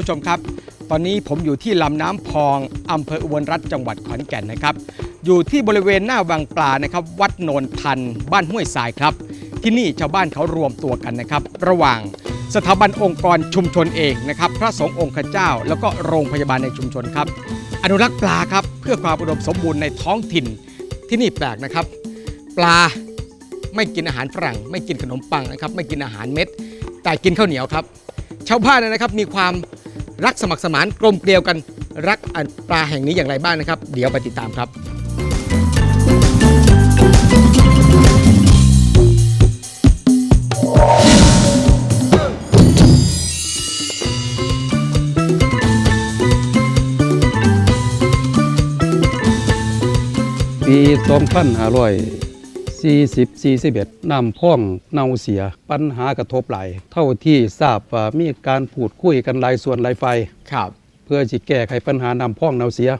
ครับท่านผู้ชมครับ ตอนนี้ผมอยู่ที่ลำน้ำพองอำเภออุบลรัฐจังหวัดขอนแก่นนะครับ อยู่ที่บริเวณหน้าวังปลานะครับ วัดโนนทัน บ้านห้วยทรายครับ ที่นี่ชาวบ้านเขารวมตัวกันนะครับ ระหว่างสถาบันองค์กรชุมชนเองนะครับ พระสงฆ์องค์เจ้า แล้วก็โรงพยาบาลในชุมชนครับ อนุรักษ์ปลาครับ เพื่อความอุดมสมบูรณ์ในท้องถิ่น ที่นี่แปลกนะครับ ปลาไม่กินอาหารฝรั่ง ไม่กินขนมปังนะครับ ไม่กินอาหารเม็ด แต่กินข้าวเหนียวครับ ชาวบ้านนะครับมีความ รักสมัครสมานกลมเกลียวกันรักปลาแห่งนี้อย่างไรบ้างนะครับ เดี๋ยวไปติดตามครับปีสองพันห้าร้อย 2540 41น้ำพ่องเน่าเสียปัญหากระทบหลาย เท่าที่ทราบว่ามีการพูดคุยกันหลายส่วนหลายฝ่ายครับ เพื่อสิแก้ไขปัญหาน้ำพ่องเน่าเสีย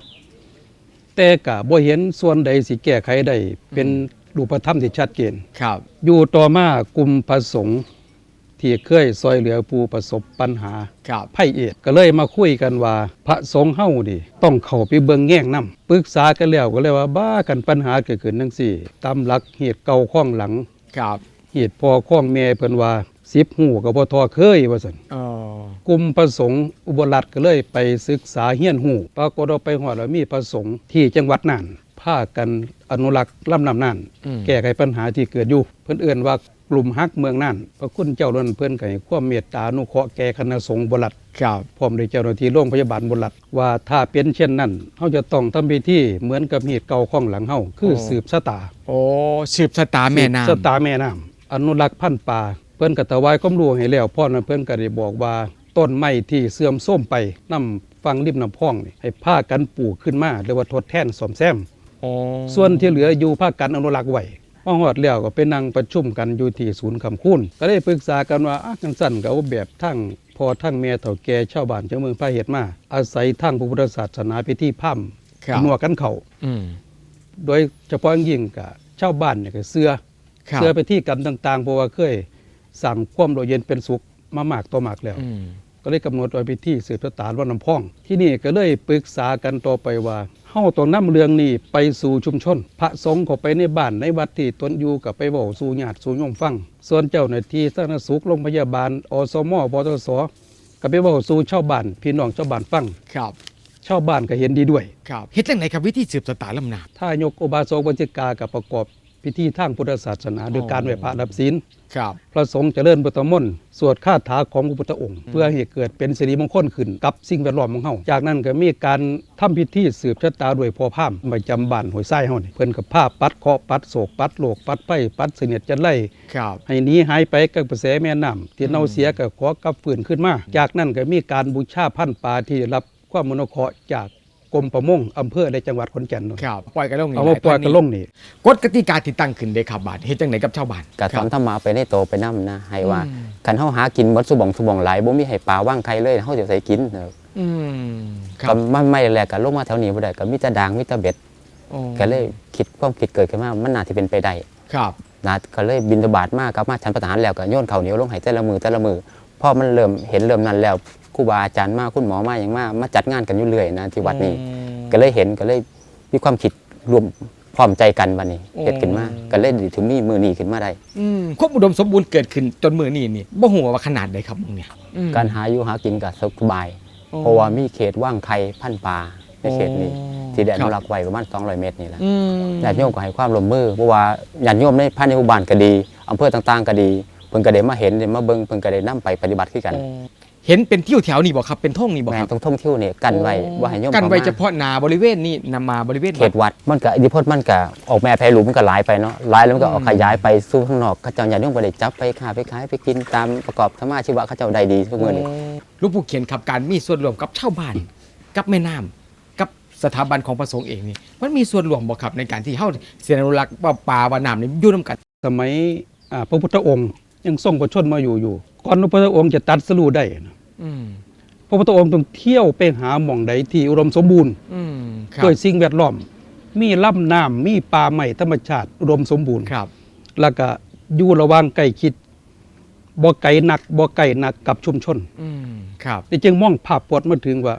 แต่กะบ่เห็นส่วนใดสิแก้ไขได้เป็นรูปธรรมที่ชัดเจนครับ อยู่ต่อมากลุ่มประสงค์ ที่เคยซอยเหลือผู้ประสบปัญหาครับไพ่เอดก็เลยมาคุยกันว่า พระสงฆ์เฮาดิต้องเข้าไปเบิ่งแง่งนํปรึกษากันแล้วก็เลยว่าบ้ากันปัญหาเกิดขึ้นจังซี่ ตามหลักเหตุเก่าข้องหลังครับเหตุพ่อข้องแม่เพิ่นว่าสิบหูก็บ่ทอเคยว่าซั่นอ๋อกลุ่มประสงค์อุบลรัฐก็เลยไปศึกษาเฮียนหูปรากฏว่าไปฮอดแล้วมีประสงค์ที่จังหวัดน่านพากันอนุรักษ์ลำน้ำน่านอืมแก้ไขปัญหาที่เกิดอยู่ เพิ่นเอื่นว่า กลุ่มฮักเมืองน่านพระคุณเจ้าล้นเพิ่นก็ให้ความเมตตาอนุเคราะห์แก่คณะสงฆ์บรัฐครับพร้อมด้วยเจ้าหน้าที่โรงพยาบาลบรัฐว่าถ้าเป็นเช่นนั้นเฮาจะต้องทำพิธีเหมือนกับเหตุเก่าของหลังเฮาคือสืบชะตาโอ้สืบสตาแม่น้ำสืบชะตาแม่น้ำอนุรักษ์พันธุ์ป่าเพิ่นก็ถวายความรู้ให้แล้วพ่อนั้นเพิ่นก็ได้บอกว่าต้นไม้ที่เสื่อมโทรมไปนำฟังริมน้ำพองนี่ให้พากันปลูกขึ้นมาเรียกว่าทดแทนซ่อมแซมโอ้ส่วนที่เหลืออยู่ภาคกันอนุรักษ์ไว้ พอฮอดแล้วก็ไปนั่งประชุมกันอยู่ที่ศูนย์คำคูณก็ได้ปรึกษากันว่าอะกันสั่นก็เอาแบบทั้งพอทั้งแม่เฒ่าแก่ชาวบ้านชาวเมืองพาเฮ็ดมาอาศัยทั้งพระพุทธศาสนาพิธีพร่ครับำนัวกันเข้าอืมโดยเฉพาะอย่างยิ่งกับชาวบ้านเนี่ยก็เสื้อครับเสื้อไปที่กรรมต่างๆเพราะว่าเคยสั่งความโดยเย็นเป็นสุขมามากต่อมากแล้วอืม ก็เลยกำหนดไว้พิธีสืบชะตาวันน้ำพอง ที่นี่ก็เลยปรึกษากันต่อไปว่าเฮาต้องนำเรื่องนี้ไปสู่ชุมชน พระสงฆ์ก็ไปในบ้านในวัดที่ตนอยู่กับไปเว้าสู่ญาติสู่โยมฟัง ส่วนเจ้าหน้าที่สาธารณสุขโรงพยาบาลอสมปตสก็ไปเว้าสู่ชาวบ้านพี่น้องชาวบ้านฟังครับชาวบ้านก็เห็นดีด้วยครับเฮ็ดจังไหนครับวิธีสืบสตาลำน้ถ้ายกอุบาสกบัญชกากับประกอบ พิธีทางพุทธศาสนาโดยการไหว้พระรับศีลำครับพระสงฆ์เจริญพุทธมนต์สวดคาถาของพระพุทธองค์ เพื่อให้เกิดเป็นสิริมงคลขึ้นกับสิ่งแวดล้อมของเฮาจากนั้นก็มีการทำพิธีสืบชะตาด้วยพ่อพามประจำบ้านห้วยทรายเฮานี่เพิ่นก็พาปัดเคราะห์ปัดโศกปัดโลกปัดไฟปัดเสนียดจันไล่ครับให้หนีหายไปกับกระแสแม่น้ำที่เน่าเสียก็ขอกลับฟื้นขึ้นมา จากนั้นก็มีการบูชาพันธุ์ปลาที่ได้รับความมนุเคราะห์จาก กรมประมงอำเภอในจังหวัดขอนแก่นนู่นครับปล่อยกันลงนี่เอามาปล่อยกระลงนี่กฎกติกาที่ตั้งขึ้นเด้ครับบาดเฮ็ดจังไหนกับชาวบ้านกะสอนครับธรรมะไปในโตไปนํนะให้ว่าอืมคันเฮาหากินหมดสุบองสุบองหลายบ่มีให้ปลาว่างใครเลยเฮาจะใส่กินเด้ออืมครัก็บมันไม่แลกก็ลงมาแถวนี้บ่ได้ก็มีแต่ด่างมีแต่เบ็ดโอ้ก็เลยคิดความคิดเกิดขึ้นมามันน่าสิเป็นไปได้ครับนะก็เลยบินทบาทมากลับมาฉันประทานแล้วก็โยนข้าวเหนียวลงให้แต่ละมือแต่ละมือพอมันเริ่มเห็นเริ่มนั้นแล้ว ครูบาอาจารย์มาคุณหมอมาอย่างมามาจัดงานกันอยู่เรื่อยนะที่วัดนี้อืมก็เลยเห็นก็เลยมีความคิดรวมพร้อมใจกันวันนี้โอ้เฮ็ดขึ้นมาก็เลยถึงมีมือนี้ขึ้นมาได้อืมความอุดมสมบูรณ์เกิดขึ้นจนมือนี้นี่บ่หัวว่าขนาดใดครับมึงเนี่ยอืมการหาอยู่หากินก็สบายโอ้เพราะว่ามีเขตว่างไข่พันธุ์ปลาในเขตนี้โอ้ที่ได้อครันุบรักษ์ไว้ประมาณ200 เมตรนี่แหละอืมญาติโยมก็ให้ความร่วมมือเพราะว่าญาติโยมในภายในหมู่บ้านก็ดีอำเภอต่างๆก็ดีเพิ่นก็ได้มาเห็นได้มาเบิ่งเพิ่นก็ได้นํไปปฏิบัติคือกันโอ้ เห็นเป็นที่แถวนี่บ่ครับเป็นท่งนี่บ่แม่ครับนต้องท่องเที่ยวนี่กันไว้ว่าให้โยมกันไว้ข้ามาเฉพาะนาบริเวณนี้นำมาบริเวณเขตวัดมันก็อิทธิพลมันก็ออกแม่แพร่หลุมมันก็หลายไปเนาะหลายแล้วมันก็ออกขยายไปสู่ข้างนอกเขาเจ้าญาติโยมก็ได้จับไปค้าไปขายไปกินตามประกอบธรรมาชีวะเขาเจ้าได้ดีทุกมื้อนี้หลูกผู้เขียนขับการมีส่วนรวมกับชาวบ้าน กับแม่น้ำกับสถาบันของพระสงฆ์เองนี่มันมีส่วนรวมบ่ครับในการที่เฮาเสียอนุรักษ์ว่าป่าว่าน้ำนี่อยู่นํกัน สมัยอ่าพระพุทธองค์ ยังทรงประชนมาอยู่อยู่ ก่อนพระพุทธองค์จะตัดสรู้ได้นะอืมพระพุทธองค์ต้องเที่ยวไปหาหม่องใดที่อุดมสมบูรณ์อืมครับด้วยสิ่งแวดล้อม มีลำน้ำมีป่าไม้ธรรมชาติอุดมสมบูรณ์ครับ แล้วก็อยู่ระหว่างใกล้คิดบ่ไกลหนักบ่ไกลหนักกับชุมชนอืมครับนี่จึงมองภาพปวดมาถึงว่า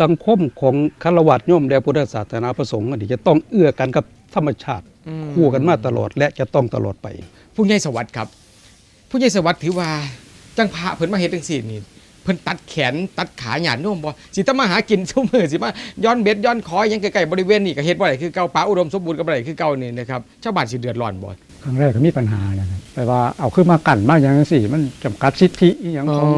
สังคมของคารวะโยมและพุทธศาสนาประสงค์อันนี้จะต้องเอื้อกันกับธรรมชาติอืมคู่กันมาตลอดและจะต้องตลอดไปผู้ใหญ่สวัสดิ์ครับ ผู้ใหญ่สวัสดิ์ถือว่าจังพระเพิ่นมาเฮ็ดจังซี่นี่เพิ่นตัดแขนตัดขาหยาดโน้มบ่สิตมาหากินซุมื้อสิมาย้อนเบ็ดย้อนคอยหยังใกล้ๆบริเวณนี้ก็เฮ็ดบ่ได้คือเก่าป่าอุดมสมบูรณ์ก็บ่ได้คือเก่านี่นะครับชาวบ้านสิเดือดร้อนบ่ครั้งแรกก็มีปัญหานะครับแต่ว่าเอาขึ้นมากันมาอย่างนั้นสิมันจำกัดสิทธิอหย่างของ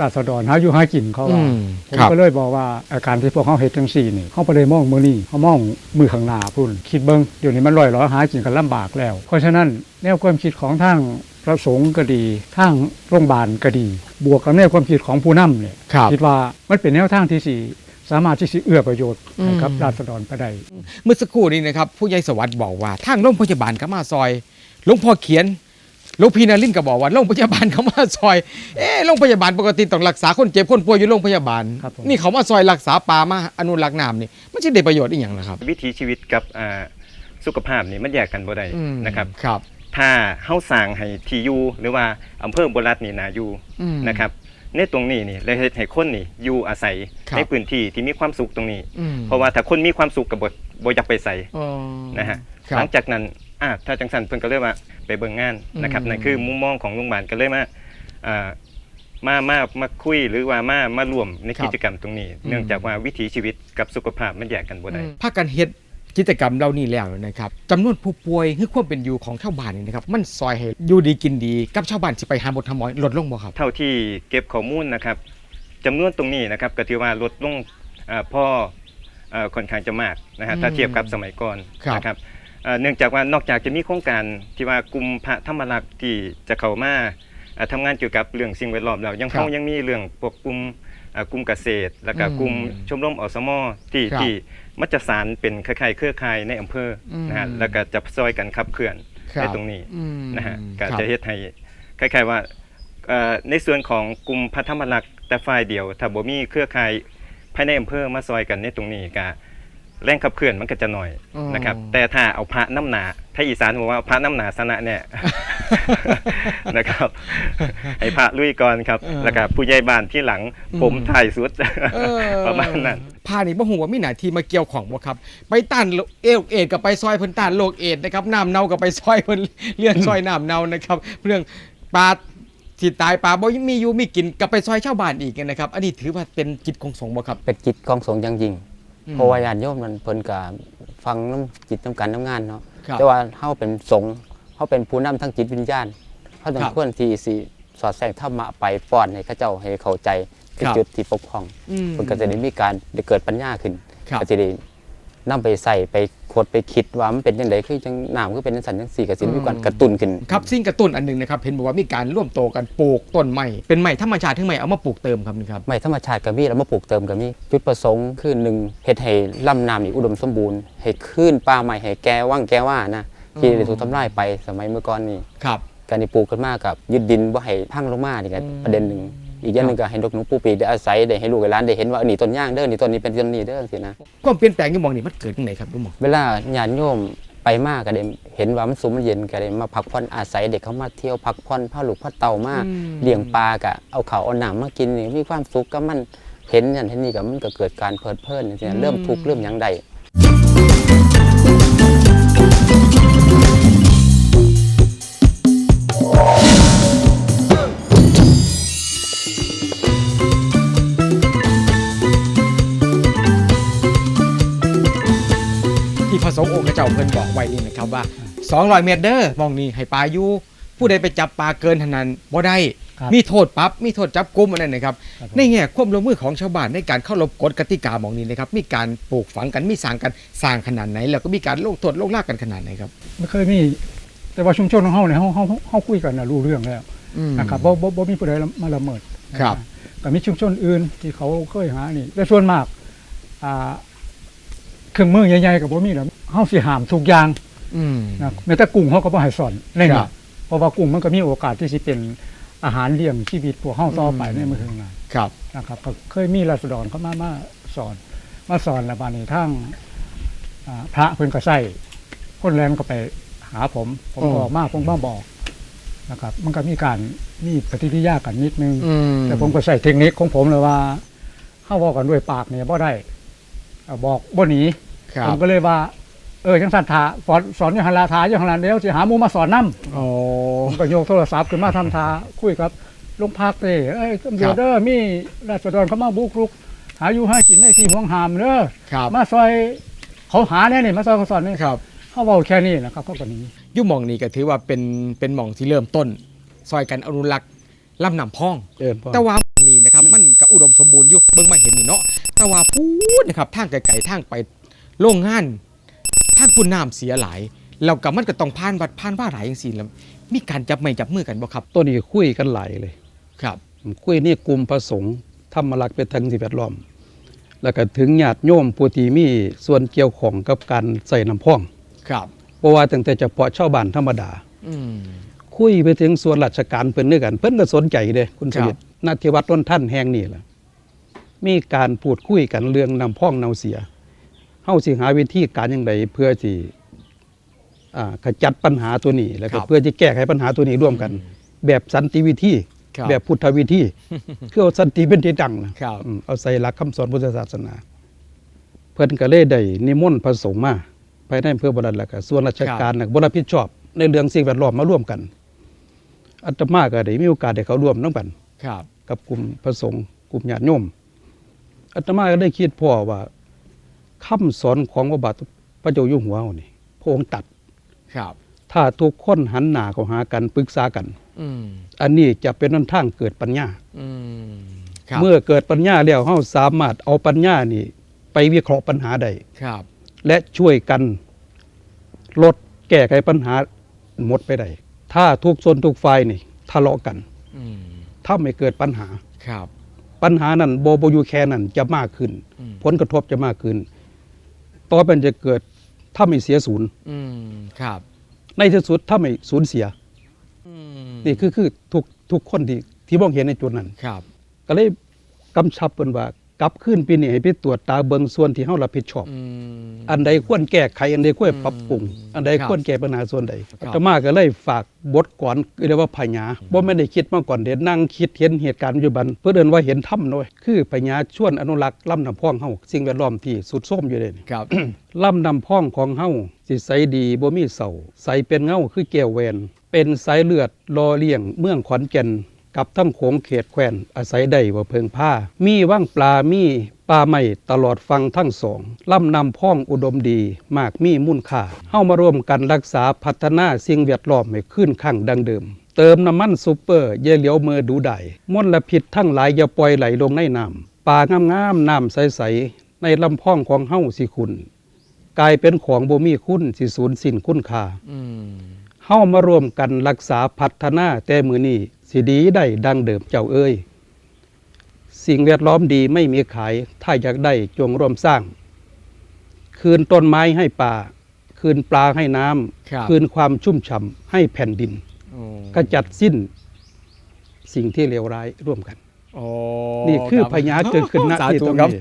ราษฎรหาอยู่หากินเขาว่าอืมผมครับก็เลยบอกว่าอาการที่พวกเขาเฮ็ดจังซี่นี่เขาไปเลยมองมือนี่เขามองมือข้างหน้าพุ่นคิดเบิ่งเดี๋ยวนี้มันลอยล้อหากินกันลำบากแล้ว เพราะฉะนั้นแนวความคิดของทาง พระสงฆ์ก็ดีทางโรงพยาบาลก็ดี บวกกับแนวความคิดของผู้นำเนี่ยครับ คิดว่ามันเป็นแนวทางที่สิสามารถที่สิเอื้อประโยชน์ให้กับอืมราษฎรไปได้ เมื่อสักครู่นี้นะครับผู้ใหญ่สวัสดิ์บอกว่าทางโรงพยาบาลก็มาซอยหลวงพ่อเขียนหลวงพี่นารินทร์ก็บอกว่าโรงพยาบาลเขามาซอยเอ๊ะโรงพยาบาลปกติต้องรักษาคนเจ็บคนป่วยอยู่โรงพยาบาล ครับผม นี่เขามาซอยรักษาป่ามาอนุรักษ์น้ำนี่มันจะได้ประโยชน์อีกอย่างนะครับ วิถีชีวิตกับอ่าสุขภาพนี่มันแยกกันบ่ได้นะครับ ครับ ถ้าเฮาสร้างให้ที่อยู่หรือว่าอำเภอบ่รัฐนี่นาอยู่อืม นะครับ ในตรงนี้นี่เลยเฮ็ดให้คนนี่อยู่อาศัยครับ ในพื้นที่ที่มีความสุขตรงนี้ อืมเพราะว่าถ้าคนมีความสุขก็บ่บ่อยากไปใส่ อ๋อนะฮะครัหลับ งจากนั้นอ่าถ้าจังสันเพิ่นก็เลยว่าไปเบิ่งงานนะครับอืม นั่นคือมุมมองของโรงพยาบาลก็เลยมาอ่ามามามาคุยหรือว่ามามาร่วมในกิจกรรมตรงนี้ เนื่องจากว่าวิถีชีวิตกับสุขภาพมันแยกกันบ่ได้ภาคการเฮ็ด กิจกรรมเหล่านี้แล้วนะครับจำนวนผู้ป่วยคือความเป็นอยู่ของชาวบ้านนี่นะครับมันซอยให้อยู่ดีกินดีกับชาวบ้านสิไปหาหมดทำหมอยลดลงบ่ครับ เท่าที่เก็บข้อมูลนะครับจำนวนตรงนี้นะครับก็ถือว่าลดลงเอ่อพ่อเอ่อค่อนข้างจะมากนะฮะอืมถ้าเทียบกับสมัยก่อนครับ นะครับเอ่อเนื่องจากว่านอกจากจะมีโครงการที่ว่ากลุ่มพระธรรมรักษ์ที่จะเข้ามาเอ่อทำงานเกี่ยวกับเรื่องสิ่งแวดล้อมแล้วยังครับเขายังมีเรื่องพวกกลุ่มเอ่อกลุ่มเกษตร แล้วก็อืมกลุ่มชมรมอสมที่ครับ ที่ มัจจสารเป็นคล้ายๆเครือข่ายในอำเภออมนะฮะแล้วก็จะซอยกันขับเคลื่อนครัในบตรงนี้อืมนะฮะก็ครับจะเฮ็ดให้คล้ายๆว่าเอ่อในส่วนของกลุ่มพัฒธรรมรักษ์แต่ฝ่ายเดียวถ้าบ่มีเครือข่ายภายในอำเภอมาซอยกันในตรงนี้ก็แรงขับเคลื่อนมันก็จะหน่อยอ๋อนะครับ แต่ถ้าเอาพระน้ำหนาถ้าอีสานบอกว่าพระน้ำหนาสนะเนี่ย นะครับให้พระลุยก่อนครับเออแล้วก็ผู้ใหญ่บ้านที่หลังอืมผมถ่ายสุดเออประมาณนั้นพานี่บ่ฮู้ว่ามีหน้าที่มาเกี่ยวของบ่ครับ ไปต้านโรคเอลเอดส์กับไปซอยเพิ่นต้านโรคเอดส์นะครับน้ำเน่ากับไปซอยเพิ่นเลื่อนซอยน้ำเน่านะครับ เรื่องปลาที่ตายปลาบ่มีอยู่มีกินกับไปซอยชาวบ้านอีกนะครับ อันนี้ถือว่าเป็นกิจของสงฆ์บ่ครับเป็นจิตของสงฆ์อย่างยิ่งอืมเพราะว่าญาติโยมมันเพิ่นก็ฟังน้ำจิตน้ำกันน้ำงานเนาะครับแต่ว่าเฮาเป็นสงฆ์ เฮาเป็นผู้นำทั้งจิตวิญญาณเฮาต้องครับควรที่สิสอดแทรกธรรมะไปป้อนให้เขาเจ้าให้เข้าใจเป็นครับจุดที่ปกครองอืมเพิ่นก็จะได้มีการได้เกิดปัญญาขึ้นครับก็จะได้นำไปใส่ไปโคดไปคิดว่ามันเป็นจังไดคือจังน้ำคือเป็นจังซั่นจังซี่ก็สิมีการกระตุ้นขึ้นครับสิ่งกระตุ้นอันหนึงนะครับเห็นบอกว่ามีการร่วมโตกันปลูกต้นไม้เป็นไม้ธรรมชาติถึงไม้เอามาปลูกเติมครับนี่ครับไม่ธรรมชาติก็มีแล้วมาปลูกเติมก็มีจุดประสงค์คือหนึ่งเฮ็ดให้ลำน้ำนี่อุดมสมบูรณ์ให้ขึ้นป่าใหม่ให้แก่ว่างแก่ว่านะ ที่ได้ถูกทำลายไปสมัยเมื่อก่อนนี่ครับ การที่ปลูกขึ้นมากับยึดดินบ่ให้พังลงมานี่ก็อืมประเด็นหนึ่งอีกอย่างหนึงก็ให้นกหนูปูปีกได้อาศัยได้ให้ลูกให้หลานได้เห็นว่านี่ต้นย่างเด้อนี่ต้นนี้เป็นต้นนี้เด้อสินะความเปลี่ยนแปลงที่มองนี่มันเกิดที่ไหนครับทุกมองเวลาญาติโยมไปมากก็ได้เห็นว่ามันสุมมันเย็นก็ได้มาพักผ่อนอาศัยเด็กเขามาเที่ยวพักผ่อนพาลูกพาเต่ามาอืมเลี้ยงปลาก็เอาเขาวเอาหนังมากินนี่มีความสุขก็มันเห็นอย่างที่นี่ก็มันก็เกิดการเพลิดเพลินอย่างเงี้ยเริ่มทุกข์เริ่มหยังใด สงฆ์องค์เจ้าเพิ่นบอกไว้นี่นะครับว่า 200 เมตรเด้อมองนี่ให้ปลาอยู่ผู้ใดไปจับปลาเกินเท่านั้นบ่ได้ ครับมีโทษปรับมีโทษจับกุมอันนั้นนะครับ ครับผม ในแง่ความร่วมมือของชาวบ้านในการเข้ารบกฎกติกาหมองนี้นะครับ มีการปลูกฝังกันมีสร้างกันสร้างขนาดไหน แล้วก็มีการลงโทษลงลากกันขนาดไหนครับไม่เคยมีแต่ว่าชุมชนของเฮาเนี่ยเฮาเฮาเฮาคุยกันนะรู้เรื่องแล้วนะครับบ่บ่บ่มีผู้ใดมาละเมิดครับ ก็มีชุมชนอื่นที่เขาเคยหานี่แต่ส่วนมากอ่า เครื่องมือใหญ่ๆก็บ่มีแล้วเฮาสิห้ามทุกอย่างอืม นะแม้แต่กุ้งเฮาก็บ่ให้สอนในคนี้รับเพราะว่ากุ้งมันก็มีโอกาสที่สิเป็นอาหารเลี้ยงชีวิตพวกเฮาต่อไปอืมในมื้อข้างหน้า ครับ นะครับก็เคยมีราษฎรเข้ามามาสอน มาสอนแล้วบาดนี้ทั้งอ่าพระเพิ่นก็ใส่คนแรงก็ไปหาผม ผมอ๋อ บอกมากผมมาบอกนะครับ มันก็มีการมีปฏิกิริยากันนิดนึง อืมแต่ผมก็ใส่เทคนิคของผมเลยว่าเข้าบอกกันด้วยปากเนี่ยบ่ได้เอ่อบอกบ่หนี ครัผบมก็เลยว่า เออจังสันทาสอนสอนอยู่หันลาทาอยู่หันลาเดียวสิหาหมูมาสอนนํโอ้ ผมก็โยกโทรศัพท์ขึ้นมาทำทาคุยกับลุงพักเต้เอ้ยตำรวครัจบเด้อมีราษฎรเขามาบุกรุก หาอยู่หากินในที่ห่วงหามเด้อครับ มาซอยเขาหาแน่นี่มาซอยเขาสอนนี่ครับ เขาเว้าแค่นี้นะครับเขาก็หนีอยุ่หมองนี้ก็ถือว่าเป็นเป็นหม่องที่เริ่มต้น ซอยกันอนุรักษ์ลำนำพองเอิ้นพ่อแต่ว่าหม่องนี้นะครับมันก็อุดมสมบูรณ์อยู่เบิ่งมาเห็นนี่เนาะแต่ว่าพูดนะครับทางไกลๆทางไป โรงงานทางปุ่นน้ำเสียหลายแล้วก็มันก็ต้องผ่านวัดผ่านว่าหลายจังซี่แล้วมีการจับไม้จับมือกันบ่ครับ ตัวนี้คุยกันหลายเลย ครับคุยนี่กลุ่มพระสงฆ์ธรรมรักษ์เป็นทางสิ่งแวดล้อม แล้วก็ถึงญาติโยมผู้ที่มีส่วนเกี่ยวของกับการใส่น้ำพ่อง ครับเพราะว่าตั้งแต่เฉพาะชาวบ้านธรรมดาอืมคุยไปถึงส่วนราชการเพิ่นด้วยกัน เพิ่นก็สนใจเด้คุณสครับมิทนาที่วัดต้นท่านแห่งนี้ล่ะมีการพูดคุยกันเรื่องน้ำพ่องเนาเสีย เฮาสิหาวิธีการอย่างไรเพื่อที่อ่าขจัดปัญหาตัวนี้แล้วก็เพื่อจะแก้ไขปัญหาตัวนี้ร่วมกัน แบบสันติวิธีครับแบบพุทธวิธีคือเอาสันติเป็นที่ตั้งนะครับอืมเอาใส่หลักคำสอนพุทธศาสนา เพิ่นก็เลยได้นิมนต์พระสงฆ์มาภายในอำเภอบรรแล้วก็ส่วนราชการน่ะบ่รับผิดชอบ ในเรื่องสิ่งแวดล้อมมาร่วมกันอาตมาก็ได้มีโอกาสได้เข้าร่วมนํกันครับกับกลุ่มพระสงฆ์กลุ่มญาติโยมอาตมาก็ได้คิดพ่อว่า คำสอนของพระบาทพระเจ้าอยู่หัวเรานี่พระองค์ตัดครับ ถ้าทุกคนหันหน้าเข้าหากันปรึกษากันอืมอันนี้จะเป็นหนทางเกิดปัญญาอืมครับเมื่อเกิดปัญญาแล้วเฮาสามารถเอาปัญญานี่ ไปวิเคราะห์ปัญหาได้ครับ และช่วยกันลดแก้ไขปัญหาหมดไปได้ถ้าทุกส่วนทุกฝ่ายนี่ทะเลาะกันอืมถ้าไม่เกิดปัญหาครับ ปัญหานั้นโบโบอยูแค่นั้นจะมากขึ้นอืมผลกระทบจะมากขึ้น ต่อไปมันจะเกิดถ้าไม่เสียศูนย์อืมครับ ในที่สุดถ้าไม่สูญเสียอืมนี่คือคือทุกทุกคนที่ที่มองเห็นในจุดนั้นครับ ก็เลยกำชับเพิ่นว่า กลับขึ้นปีนี้ให้ไปตรวจตาเบิงส่วนที่เฮารับผิดชอบ อืม อันใดควรแก้ไขอันใดควรปรับปรุงอืมอันใดครับควรแก้ปัญหาส่วนใดครัอาบตมาก็เลยฝากบทก่อนเรียกว่าพญาบ่แม่นได้คิดมาก่อนเด็นั่งคิดเห็นเหตุการณ์ปัจจุบัน เพื่อเดินว่าเห็นถ้ำด้วยคือพญาชวนอนุรักษ์ลำน้ำพองเฮาสิ่งแวดล้อมที่สุดโทรมอยู่เลยนี่ ครับ ลำน้ำพองของเฮาสิใสดีบ่มีเศร้าใสเป็นเงาคือแก้วแหวน เป็นสายเลือดรอเลี้ยงเมืองขอนแก่น กับทั้งโขงเขตแคว้นอาศัยได้ว่าเพิงผ้า มีว่างปลามีปลาไม่ตลอดฟังทั้งสองลำนำพ่องอุดมดี มากมีมุ่นค่าเฮ้ามาร่วมกันรักษาพัฒนาสิ่งแวดล้อมให้ขึ้นข้างดังเดิม เติมน้ำมันซูเปอร์เย่าเหลียวมือดูได้มลพิษทั้งหลายอย่าปล่อยไหลลงในน้ำป่างามๆน้ำใสๆในลำพ่องของเฮ้าสิคุณกลายเป็นของบ่มีคุณสิสูญสิ้นคุณค่าอื เฮามารวมกันรักษาพัฒนาแต่มือนี้สิดีได้ดังเดิมเจ้าเอ้ย สิ่งแวดล้อมดีไม่มีขาย ถ้าอยากได้จงร่วมสร้าง คืนต้นไม้ให้ป่า คืนปลาให้น้ครับำคืนความชุ่มฉ่ำให้แผ่นดินโอ้กระจัดสิ้นสิ่งที่เลวร้ายร่วมกันโอ้นี่คือรับพญาเกิดขึ้นณสาที่ธุตรงครับนี้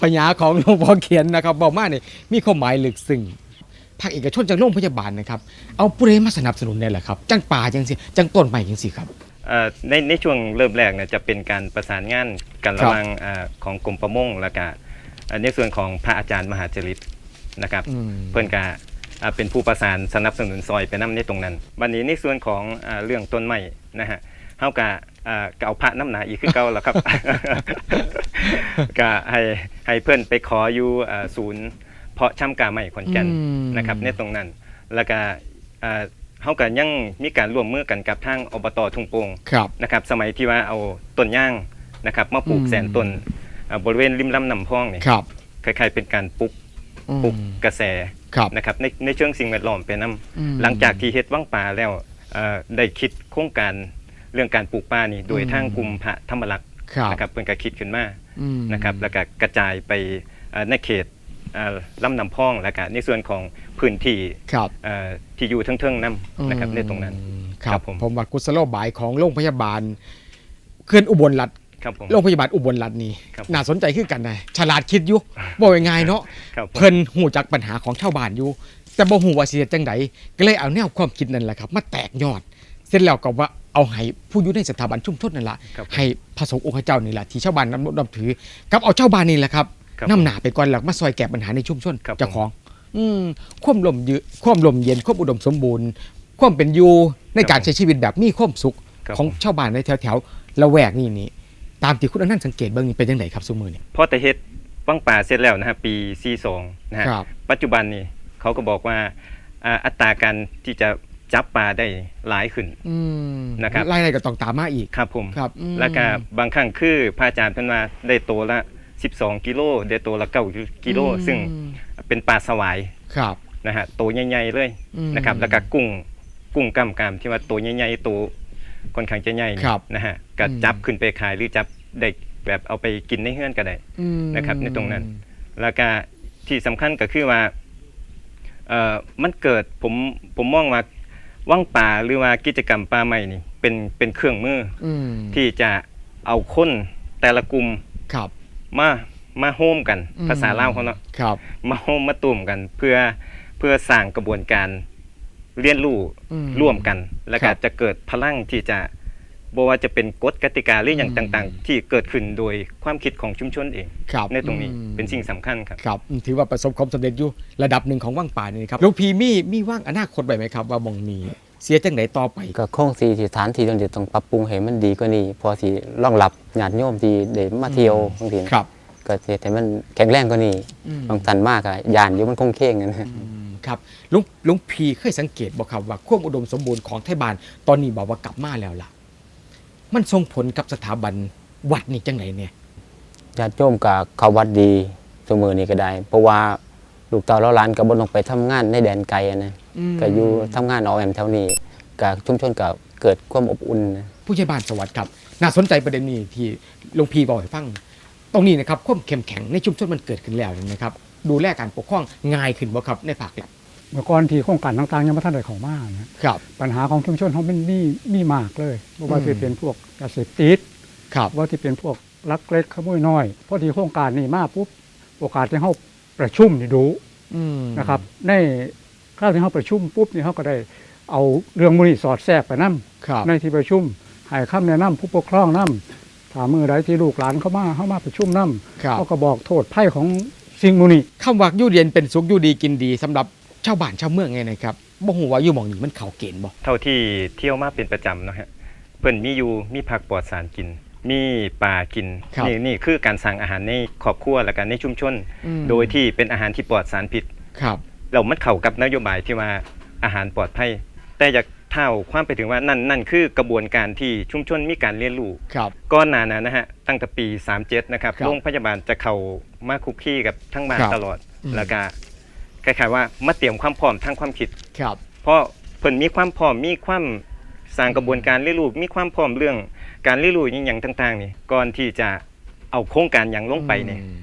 พญาของหลวงพ่อเขียนนะครับบอกมาเนี่ยมีความหมายลึกซึ้ง ภาคเอกชนจากโรงพยาบาลนะครับ เอาผู้ใดมาสนับสนุนเนี่ยแหละครับ จังป่าจังสิจังต้นใหม่จังสิครับ เอ่อในในช่วงเริ่มแรกเนี่ยจะเป็นการประสานงานกันครัระบหว่างอ่าของกรมประมงและก็อ่าในส่วนของพระอาจารย์มหาจริตนะครับ อืม เพื่อนกาเป็นผู้ประสานสนับสนุนซอยไปน้ำในตรงนั้นวันนี้ในส่วนของอ่าเรื่องต้นไม้นะฮะเฮากะอ่าก็เอาพระน้ำหนาอีกขึ้นเก่าแล้วครับ ก็ให้ให้เพื่อนไปขออยู่อ่าศูนย์ เพาะช่ำกาไม้ขอนแก่นอืมนะครับในตรงนั้น แล้วก็อ่าเฮาก็ยังมีการร่วมมือกันกับทางอบตทุ่งโป่งครับนะครับสมัยที่ว่าเอาต้นย่างนะครับมาปลูกอืมแสนต้นอ่าบริเวณริมลำนำพองนี่ครับคล้ายๆเป็นการปลุกอืมปลุกกระแสครับนะครับในในเชิงสิ่งแวดล้อมเป็นน้อืมำหลังจากที่เฮ็ดว่างป่าแล้วเอ่อได้คิดโครงการเรื่องการปลูกป่านี่โดยอืมทางกลุ่มพระธรรมรักษ์ครับนะครับเพิ่นก็คิดขึ้นมาอืมนะครับแล้วก็กระจายไปเอ่อในเขตเอ่อ ลำนำพองแล้วก็ในส่วนของพื้นที่ครับเอ่อที่อยู่เทิงๆน้ำนะครับในตรงนั้นครัครับบผมผมว่ากุศโลบายของโรงพยาบาลเคลื่อนอุบลรัฐครับผมโรงพยาบาลอุบลรัฐนี่ครับน่าสนใจขึ้นกันนะฉลาดคิดอยู่บอกง่ายๆเนาะครับผมเพิ่นหูจักปัญหาของชาวบ้านอยู่ แต่บ่ฮู้ว่าสิเฮ็ดจังไดก็เลยเอาแนวความคิดนั่นแหละครับ มาแตกยอด เสร็จแล้วก็ว่าเอาให้ผู้อยู่ในสถาบันชุมชนนั่นละครับให้พระสงฆ์องค์ข้าเจ้านี่แหละที่ชาวบ้านนำนับถือกับเอาเจ้าบ้านนี่แหละครับครับ นำหนาไปก่อนแล้วมาซอยแก้ปัญหาในชุมชนครับเจ้าของ อืมความลมยืความลมเย็นความอุดมสมบูรณ์ ความเป็นอยู่ในการใช้ชีวิตแบบมีความสุขครับของชาวบ้านในแถวแถวๆละแวกนี่นี่ตามที่คุณอนันต์สังเกตเบื้องนี้เป็นยังไงครับซุมือนี่พอแต่เฮ็ดว่างป่าเสร็จแล้วนะฮะปี42นะฮะครับปัจจุบันนี้เขาก็บอกว่าอ่าอัตราการที่จะจับปลาได้หลายขึ้นอืมนะครับไล่ๆก็ต้องตามมาอีกครับผมครับอืมแล้วก็บางครั้งคือพระอาจารย์เพิ่นว่าได้โตวละ 12 กิโลได้โตวละ9กิโลอืมซึ่งเป็นปลาสวายครับ นะฮะโตวใหญ่ๆเลยอืม นะครับ แล้วก็กุ้งกุ้งกำกามที่ว่าโตวใหญ่ๆโตวค่อนข้างจะใหญ่นี่ครับนะฮะก็อืม จับขึ้นไปขายหรือจับได้แบบเอาไปกินในเฮือนก็ได้ อืมนะครับในตรงนั้น แล้วก็ที่สำคัญก็คือว่าเอ่อมันเกิดผมผมมองว่าว่างป่าหรือว่ากิจกรรมป่าใหม่นี่เป็นเป็นเครื่องมืออืมที่จะเอาคนแต่ละกลุ่มครับ มามาโฮมกัน อืม ภาษาลาวเขาเนาะครับ มาโฮมมาตุ่มกัน เพื่อเพื่อสร้างกระบวนการเรียนรู้อืมร่วมกัน แล้วครัก็บจะเกิดพลังที่จะบ่ว่าจะเป็นกฎกติกาหรืออย่างอืม ต่าง ๆ ที่เกิดขึ้นโดยความคิดของชุมชนเอง ครับในตรงนี้อืมเป็นสิ่งสำคัญครับ ครับอืมถือว่าประสบความสำเร็จอยู่ระดับหนึ่งของว่างป่านี่ครับหลูกพีมีมีว่างอนาคตไว้ไหมครับว่ามองมี เสียจังไหนต่อไปก็คงสีที่ฐานที่ตรงนี้ต้องปรับปรุงให้มันดีกว่านี้พอสิรองรับญาติโยมที่ได้มาเที่ยวบางทีครับ ก็สิให้มันแข็งแรงกว่านี้อืมบางทันมากอะยานอยู่มันคงเข่งกันนะอืมครับลุงลุงพีเคยสังเกตบอกครับว่าความอุดมสมบูรณ์ของไทยบ้านตอนนี้บอกว่ากลับมาแล้วล่ะ มันส่งผลกับสถาบันวัดนี่จังไหนเนี่ยญาติโยมก็เข้าวัดดีสมือนี้ก็ได้ เพราะว่า ลูกเต่าแล้วหลานก็บ่ลงไปทำงานในแดนไกลอะนะก็อยู่ทำงานเอาแอมแถวนี้ก็ชุมชนก็เกิดความอบอุ่นนะผู้ใหญ่บ้านสวัสดิ์ครับ น่าสนใจประเด็นนี้ที่หลวงพีบอกให้ฟัง ตรงนี้นะครับความเข้มแข็งในชุมชนมันเกิดขึ้นแล้วนะครับ ดูแลการปกครองง่ายขึ้นบ่ครับในภาครัฐเมื่อก่อนที่โครงการต่างๆยังไม่ทันได้เข้ามานะครับ ปัญหาของชุมชนเขาเป็นมีมีมากเลยบ่ว่าอืมจะเป็นพวกยาเสพติดครับว่าที่เป็นพวกลักเล็กขโมยน้อยพอที่โครงการนี้มาปุ๊บโอกาสที่เขา ประชุมนี่ดูอืมนะครับ ในคราวที่เขาประชุมปุ๊บนี่เขาก็ได้เอาเรื่องมูลนิธิสอดแทรกไปนํครับในที่ประชุมให้คำแนะนำผู้ปกครองนํถามมือใดที่ลูกหลานเข้ามาเข้ามาประชุมนํครับเขาก็บอกโทษไพ่ของสิ่งมูลนิธิคำว่าอยู่เย็นเป็นสุขอยู่ดีกินดีสำหรับชาวบ้านชาวเมืองไงนะครับบ่ฮู้ว่าอยู่หม่องนี้มันเข้าเกณฑ์บ่เท่าที่เที่ยวมาเป็นประจำเนาะฮะเพิ่นมีอยู่มีผักปลอดสารกิน มีปลากินครับนี่นี่คือการสั่งอาหารในครอบครัวและกันในชุมชน อืม โดยที่เป็นอาหารที่ปลอดสารพิษครับ เรามันเข้ากับนโยบายที่ว่าอาหารปลอดภัย แต่อยากเท่าความไปถึงว่านั่นนั่นคือกระบวนการที่ชุมชนมีการเรียนรู้ ครับ ก้อนหนานั้นนะฮะตั้งแต่ปี 37 นะครับครับโรงพยาบาลจะเข้ามาคุกคีกับทั้งบ้านครับตลอด อืม แล้วก็คล้ายๆว่ามาเตรียมความพร้อมทางความคิด ครับ เพราะเพิ่นมีความพร้อมมีความสร้างกระบวนการเรียนรู้มีความพร้อมเรื่อง การเรียนรู้อหย่างต่างๆ นี่ก่อนที่จะเอาโครงการอย่างลงไปเนี่ยอืม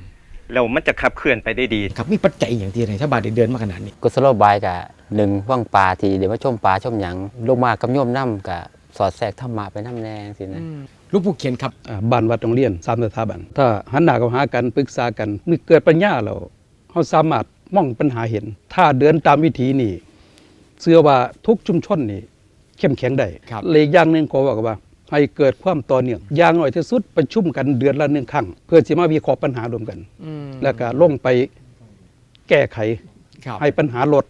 แล้วมันจะขับเคลื่อนไปได้ดี ครับมีปัจจัยอย่างที่ไหนชาวบ้านได้เดินมาขนาดนี้กุศโลบายกับหนึ่งว่างปลาที่เดี๋ยวมาชมปลาชมหยังลงมากับโยมน้ำกับสอดแทรกธรรมะไปน้ำแนงสินะลูกผู้เขียนครับอ่าบ้านวัดโรงเรียนสามสถาบัน ถ้าหันหน้าเข้าหากันปรึกษากันเมื่อเกิดปัญญาแล้วเขาสามารถมองปัญหาเห็น ถ้าเดินตามวิธีนี้เชื่อว่าทุกชุมชนนี่เข้มแข็งได้ครับเลยอย่างหนึ่งขอบอกว่า ให้เกิดความต่อเนื่องอย่างน้อยที่สุดประชุมกันเดือนละหนึ่งครั้งเพื่อสิมาวิเคราะห์ปัญหารวมกันอืมแล้วก็ลงไปแก้ไขครับให้ปัญหาลด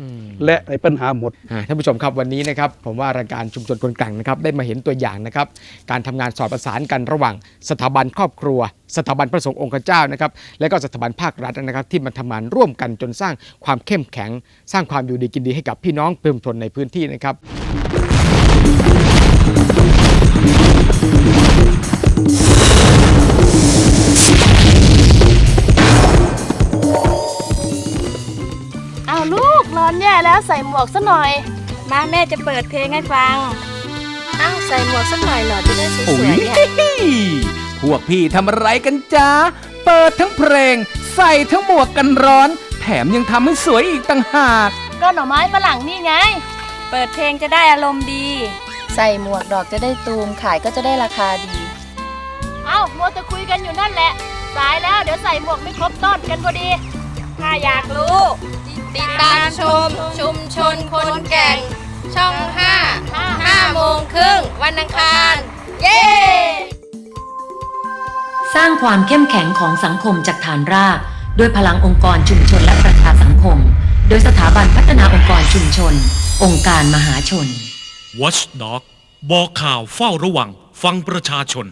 อืมและให้ปัญหาหมดอ่าท่านผู้ชมครับวันนี้นะครับผมว่ารายการชุมชนคนกลางนะครับได้มาเห็นตัวอย่างนะครับการทำงานสอดประสานกันระหว่างสถาบันครอบครัว สถาบันพระสงฆ์องค์เจ้านะครับและก็สถาบันภาครัฐนะครับที่มันทำงานร่วมกันจนสร้างความเข้มแข็ง สร้างความอยู่ดีกินดีให้กับพี่น้องเพิ่มชนในพื้นที่นะครับ แย่แล้วใส่หมวกซะหน่อย มาแม่จะเปิดเพลงให้ฟังเอาใส่หมวกสักหน่อยเหรอจะได้สโอ้วยยๆเนี่ยพวกพี่ทำอะไรกันจ๊ะเปิดทั้งเพลง ใส่ทั้งหมวกกันร้อน แถมยังทำให้สวยอีกต่างหาก ก็หน่อไม้ฝรั่งนี่ไง เปิดเพลงจะได้อารมณ์ดี ใส่หมวกดอกจะได้ตูมขายก็จะได้ราคาดี เอามัวจะคุยกันอยู่นั่นแหละ สายแล้วเดี๋ยวใส่หมวกไม่ครบต้นกันพอดี ถ้าอยากรู้ ติดตามชมชุมชนคนแก่ง ช่อง 5 5โมงครึ่งวันอังคาร เย้ สร้างความเข้มแข็งของสังคมจากฐานราก ด้วยพลังองค์กรชุมชนและประชาสังคม โดยสถาบันพัฒนาองค์กรชุมชน องค์การมหาชน Watchdog บอกข่าวเฝ้าระวังฟังประชาชน